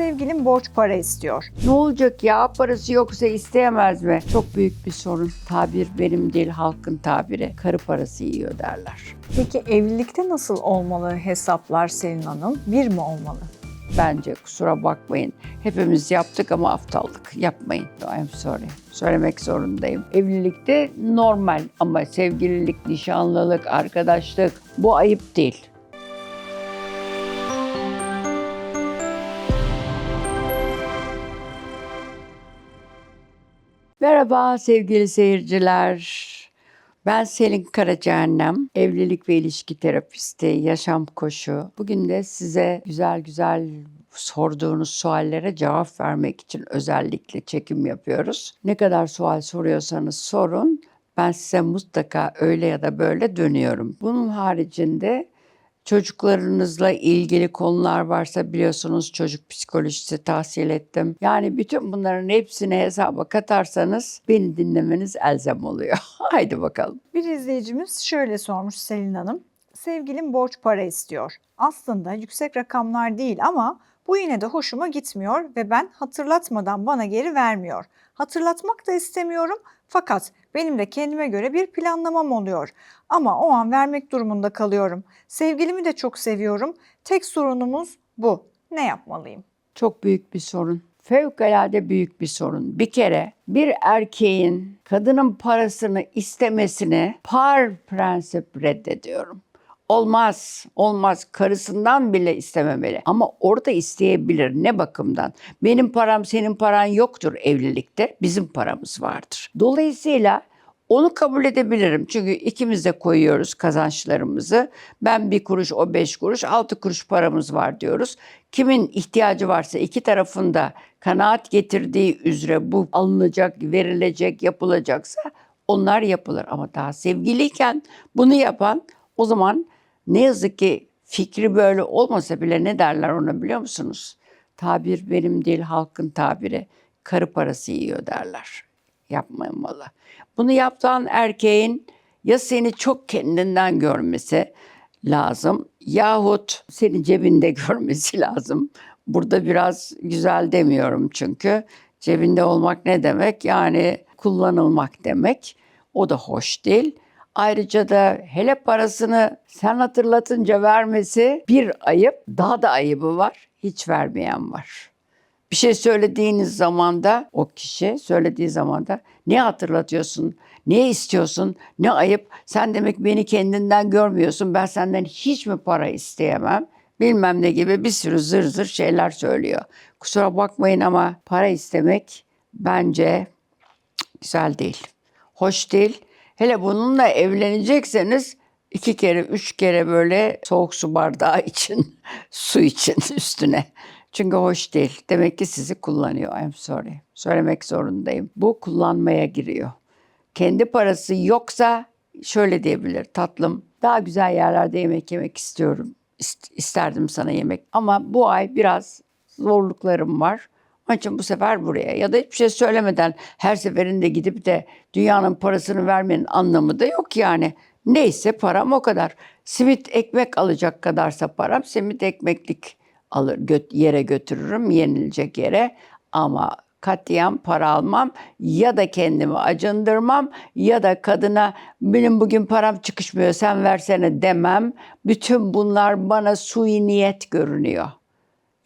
Sevgilim borç para istiyor. Ne olacak ya parası yoksa isteyemez mi? Çok büyük bir sorun. Tabir benim değil halkın tabiri. Karı parası yiyor derler. Peki evlilikte nasıl olmalı hesaplar Selin Hanım? Bir mi olmalı? Bence kusura bakmayın. Hepimiz yaptık ama aptallık. Yapmayın. I'm sorry. Söylemek zorundayım. Evlilikte normal ama sevgililik, nişanlılık, arkadaşlık bu ayıp değil. Merhaba sevgili seyirciler. Ben Selin Karacahennem, evlilik ve ilişki terapisti, yaşam koçu. Bugün de size güzel güzel sorduğunuz suallere cevap vermek için özellikle çekim yapıyoruz. Ne kadar sual soruyorsanız sorun. Ben size mutlaka öyle ya da böyle dönüyorum. Bunun haricinde Çocuklarınızla ilgili konular varsa biliyorsunuz çocuk psikolojisi tahsil ettim. Yani bütün bunların hepsini hesaba katarsanız beni dinlemeniz elzem oluyor. Haydi bakalım. Bir izleyicimiz şöyle sormuş Selin Hanım. Sevgilim borç para istiyor. Aslında yüksek rakamlar değil ama bu yine de hoşuma gitmiyor ve ben hatırlatmadan bana geri vermiyor. Hatırlatmak da istemiyorum fakat benim de kendime göre bir planlamam oluyor. Ama o an vermek durumunda kalıyorum. Sevgilimi de çok seviyorum. Tek sorunumuz bu. Ne yapmalıyım? Çok büyük bir sorun. Fevkalade büyük bir sorun. Bir kere bir erkeğin kadının parasını istemesini par prensip reddediyorum. Olmaz, olmaz. Karısından bile istememeli. Ama orada isteyebilir. Ne bakımdan? Benim param senin paran yoktur evlilikte. Bizim paramız vardır. Dolayısıyla onu kabul edebilirim. Çünkü ikimiz de koyuyoruz kazançlarımızı. Ben bir kuruş, o beş kuruş, altı kuruş paramız var diyoruz. Kimin ihtiyacı varsa iki tarafında kanaat getirdiği üzere bu alınacak, verilecek, yapılacaksa onlar yapılır. Ama daha sevgiliyken bunu yapan o zaman ne yazık ki fikri böyle olmasa bile ne derler ona biliyor musunuz? Tabir benim değil halkın tabiri. Karı parası yiyor derler. Yapmamalı. Bunu yaptan erkeğin ya seni çok kendinden görmesi lazım yahut seni cebinde görmesi lazım. Burada biraz güzel demiyorum çünkü cebinde olmak ne demek? Yani kullanılmak demek. O da hoş değil. Ayrıca da hele parasını sen hatırlatınca vermesi bir ayıp. Daha da ayıbı var. Hiç vermeyen var. Bir şey söylediğiniz zaman da o kişi söylediği zaman da ne hatırlatıyorsun, ne istiyorsun, ne ayıp. Sen demek beni kendinden görmüyorsun. Ben senden hiç mi para isteyemem? Bilmem ne gibi bir sürü zır zır şeyler söylüyor. Kusura bakmayın ama para istemek bence güzel değil. Hoş değil. Hele bununla evlenecekseniz iki kere, üç kere böyle soğuk su bardağı için, su için üstüne. Çünkü hoş değil. Demek ki sizi kullanıyor. I'm sorry. Söylemek zorundayım. Bu kullanmaya giriyor. Kendi parası yoksa şöyle diyebilir. Tatlım daha güzel yerlerde yemek yemek istiyorum. İst- isterdim sana yemek. Ama bu ay biraz zorluklarım var. Onun için bu sefer buraya ya da hiçbir şey söylemeden her seferinde gidip de dünyanın parasını vermenin anlamı da yok yani. Neyse param o kadar. Simit ekmek alacak kadarsa param simit ekmeklik alır göt, yere götürürüm yenilecek yere ama katiyen para almam ya da kendimi acındırmam ya da kadına benim bugün param çıkışmıyor sen versene demem. Bütün bunlar bana sui niyet görünüyor.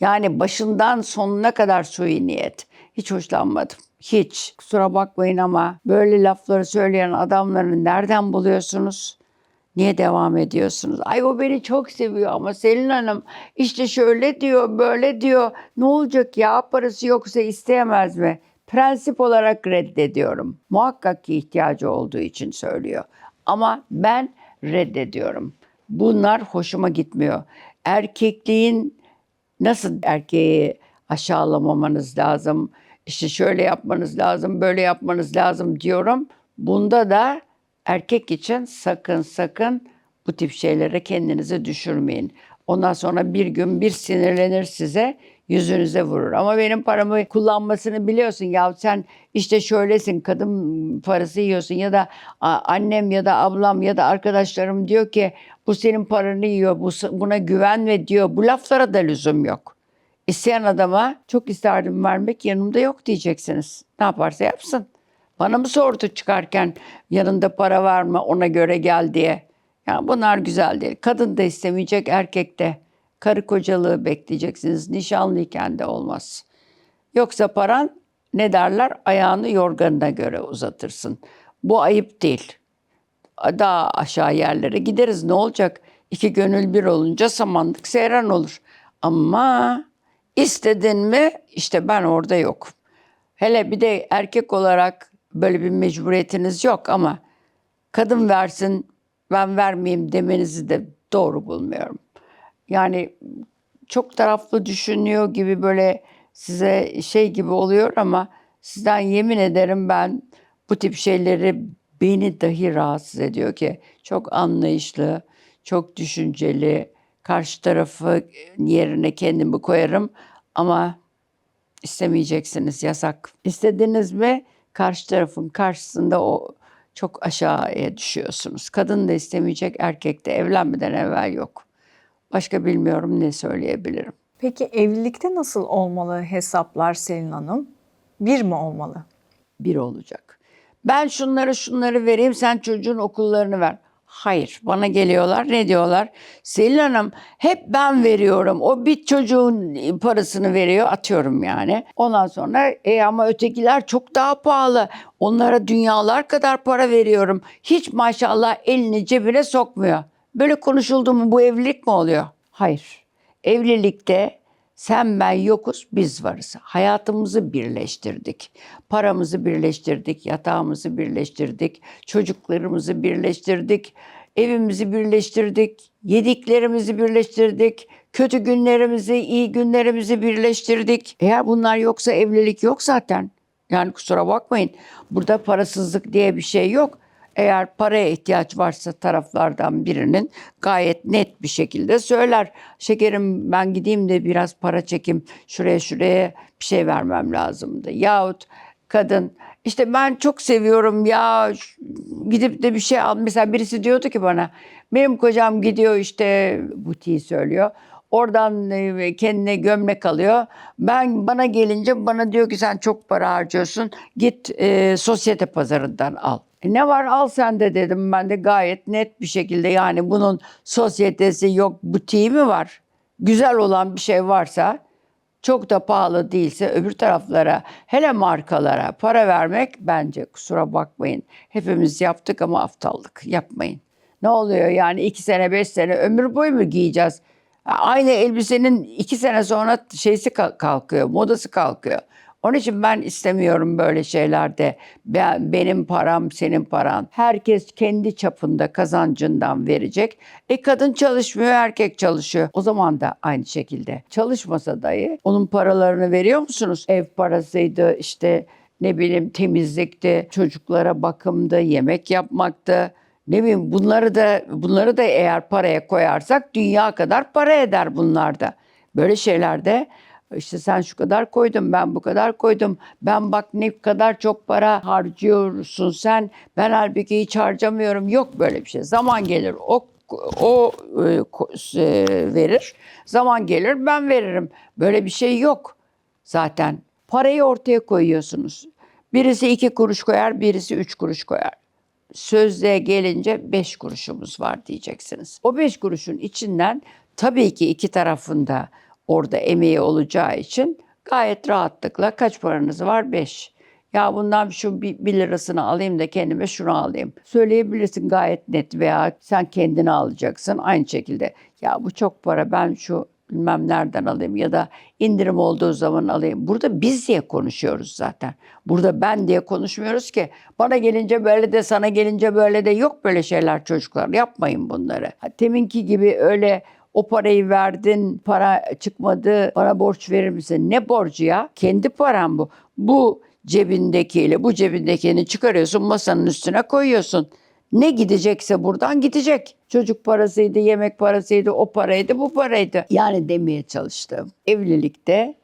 Yani başından sonuna kadar sui niyet. Hiç hoşlanmadım. Hiç. Kusura bakmayın ama böyle lafları söyleyen adamları nereden buluyorsunuz? Niye devam ediyorsunuz? Ay o beni çok seviyor ama Selin Hanım işte şöyle diyor, böyle diyor. Ne olacak ya parası yoksa isteyemez mi? Prensip olarak reddediyorum. Muhakkak ki ihtiyacı olduğu için söylüyor. Ama ben reddediyorum. Bunlar hoşuma gitmiyor. Erkekliğin nasıl erkeği aşağılamamanız lazım, işte şöyle yapmanız lazım, böyle yapmanız lazım diyorum. Bunda da erkek için sakın sakın bu tip şeylere kendinizi düşürmeyin. Ondan sonra bir gün bir sinirlenir size, yüzünüze vurur. Ama benim paramı kullanmasını biliyorsun. Ya sen işte şöylesin, kadın parası yiyorsun ya da annem ya da ablam ya da arkadaşlarım diyor ki bu senin paranı yiyor, bu, buna güvenme diyor. Bu laflara da lüzum yok. İsteyen adama çok isterdim vermek yanımda yok diyeceksiniz. Ne yaparsa yapsın. Bana mı sordu çıkarken yanında para var mı ona göre gel diye. Ya bunlar güzel değil. Kadın da istemeyecek erkek de. Karı kocalığı bekleyeceksiniz. Nişanlıyken de olmaz. Yoksa paran ne derler ayağını yorganına göre uzatırsın. Bu ayıp değil. Daha aşağı yerlere gideriz ne olacak? İki gönül bir olunca samanlık seyran olur. Ama istedin mi işte ben orada yokum. Hele bir de erkek olarak böyle bir mecburiyetiniz yok ama kadın versin ben vermeyeyim demenizi de doğru bulmuyorum. Yani çok taraflı düşünüyor gibi böyle size şey gibi oluyor ama sizden yemin ederim ben bu tip şeyleri beni dahi rahatsız ediyor ki çok anlayışlı, çok düşünceli, karşı tarafı yerine kendimi koyarım ama istemeyeceksiniz yasak. İstediniz mi karşı tarafın karşısında o çok aşağıya düşüyorsunuz. Kadın da istemeyecek, erkek de evlenmeden evvel yok. Başka bilmiyorum ne söyleyebilirim. Peki evlilikte nasıl olmalı hesaplar Selin Hanım? Bir mi olmalı? bir olacak. Ben şunları şunları vereyim sen çocuğun okullarını ver. Hayır bana geliyorlar ne diyorlar? Selin Hanım hep ben veriyorum. O bir çocuğun parasını veriyor atıyorum yani. Ondan sonra e ama ötekiler çok daha pahalı. Onlara dünyalar kadar para veriyorum. Hiç maşallah elini cebine sokmuyor. Böyle konuşuldu mu bu evlilik mi oluyor? Hayır. Evlilikte sen ben yokuz, biz varız. Hayatımızı birleştirdik. Paramızı birleştirdik, yatağımızı birleştirdik, çocuklarımızı birleştirdik, evimizi birleştirdik, yediklerimizi birleştirdik, kötü günlerimizi, iyi günlerimizi birleştirdik. Eğer bunlar yoksa evlilik yok zaten. Yani kusura bakmayın. Burada parasızlık diye bir şey yok. Eğer paraya ihtiyaç varsa taraflardan birinin gayet net bir şekilde söyler. Şekerim ben gideyim de biraz para çekim şuraya şuraya bir şey vermem lazımdı. Yahut kadın işte ben çok seviyorum ya gidip de bir şey al. Mesela birisi diyordu ki bana benim kocam gidiyor işte butiği söylüyor. Oradan e, kendine gömlek alıyor. Ben bana gelince bana diyor ki sen çok para harcıyorsun. Git e, sosyete pazarından al. E, ne var al sen de dedim ben de gayet net bir şekilde yani bunun sosyetesi yok butiği mi var? Güzel olan bir şey varsa çok da pahalı değilse öbür taraflara hele markalara para vermek bence kusura bakmayın. Hepimiz yaptık ama aptallık yapmayın. Ne oluyor yani iki sene beş sene ömür boyu mu giyeceğiz? Aynı elbisenin iki sene sonra şeysi ka- kalkıyor, modası kalkıyor. Onun için ben istemiyorum böyle şeylerde. Ben, benim param, senin paran. Herkes kendi çapında kazancından verecek. E kadın çalışmıyor, erkek çalışıyor. O zaman da aynı şekilde. Çalışmasa dahi onun paralarını veriyor musunuz? Ev parasıydı, işte ne bileyim temizlikti, çocuklara bakımdı, yemek yapmaktı. Ne bileyim bunları da bunları da eğer paraya koyarsak dünya kadar para eder bunlar da. Böyle şeylerde işte sen şu kadar koydun, ben bu kadar koydum. Ben bak ne kadar çok para harcıyorsun sen. Ben halbuki hiç harcamıyorum. Yok böyle bir şey. Zaman gelir o o e, e, verir. Zaman gelir ben veririm. Böyle bir şey yok zaten. Parayı ortaya koyuyorsunuz. Birisi iki kuruş koyar, birisi üç kuruş koyar sözlüğe gelince beş kuruşumuz var diyeceksiniz. O beş kuruşun içinden tabii ki iki tarafında orada emeği olacağı için gayet rahatlıkla kaç paranız var? Beş. Ya bundan şu bir, lirasını alayım da kendime şunu alayım. Söyleyebilirsin gayet net veya sen kendini alacaksın aynı şekilde. Ya bu çok para ben şu bilmem nereden alayım ya da indirim olduğu zaman alayım. Burada biz diye konuşuyoruz zaten. Burada ben diye konuşmuyoruz ki. Bana gelince böyle de sana gelince böyle de yok böyle şeyler çocuklar. Yapmayın bunları. Teminki gibi öyle o parayı verdin, para çıkmadı, bana borç verir misin? Ne borcu ya? Kendi param bu. Bu cebindekiyle bu cebindekini çıkarıyorsun, masanın üstüne koyuyorsun. Ne gidecekse buradan gidecek. Çocuk parasıydı, yemek parasıydı, o paraydı, bu paraydı. Yani demeye çalıştım. Evlilikte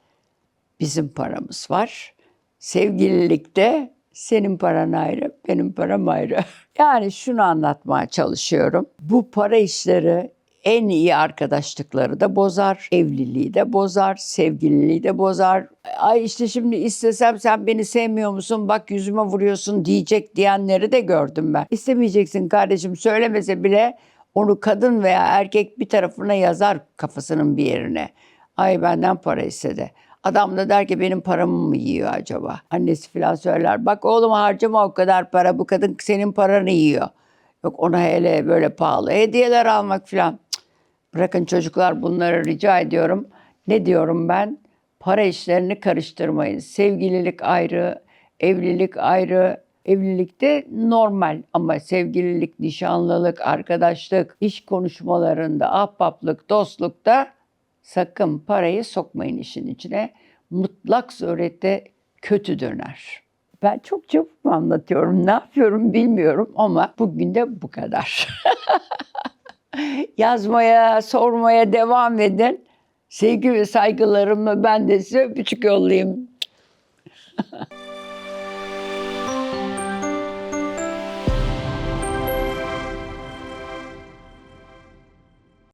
bizim paramız var. Sevgililikte senin paran ayrı, benim param ayrı. Yani şunu anlatmaya çalışıyorum. Bu para işleri en iyi arkadaşlıkları da bozar, evliliği de bozar, sevgililiği de bozar. Ay işte şimdi istesem sen beni sevmiyor musun? Bak yüzüme vuruyorsun diyecek diyenleri de gördüm ben. İstemeyeceksin kardeşim söylemese bile onu kadın veya erkek bir tarafına yazar kafasının bir yerine. Ay benden para istedi. Adam da der ki benim paramı mı yiyor acaba? Annesi falan söyler. Bak oğlum harcama o kadar para. Bu kadın senin paranı yiyor. Yok ona hele böyle pahalı hediyeler almak falan. Bırakın çocuklar bunları rica ediyorum. Ne diyorum ben? Para işlerini karıştırmayın. Sevgililik ayrı, evlilik ayrı. Evlilikte normal ama sevgililik, nişanlılık, arkadaşlık, iş konuşmalarında, ahbaplık, dostlukta sakın parayı sokmayın işin içine. Mutlak surette kötü döner. Ben çok çabuk mu anlatıyorum, ne yapıyorum bilmiyorum ama bugün de bu kadar. Yazmaya, sormaya devam edin. Sevgi ve saygılarımla ben de size öpücük yollayayım.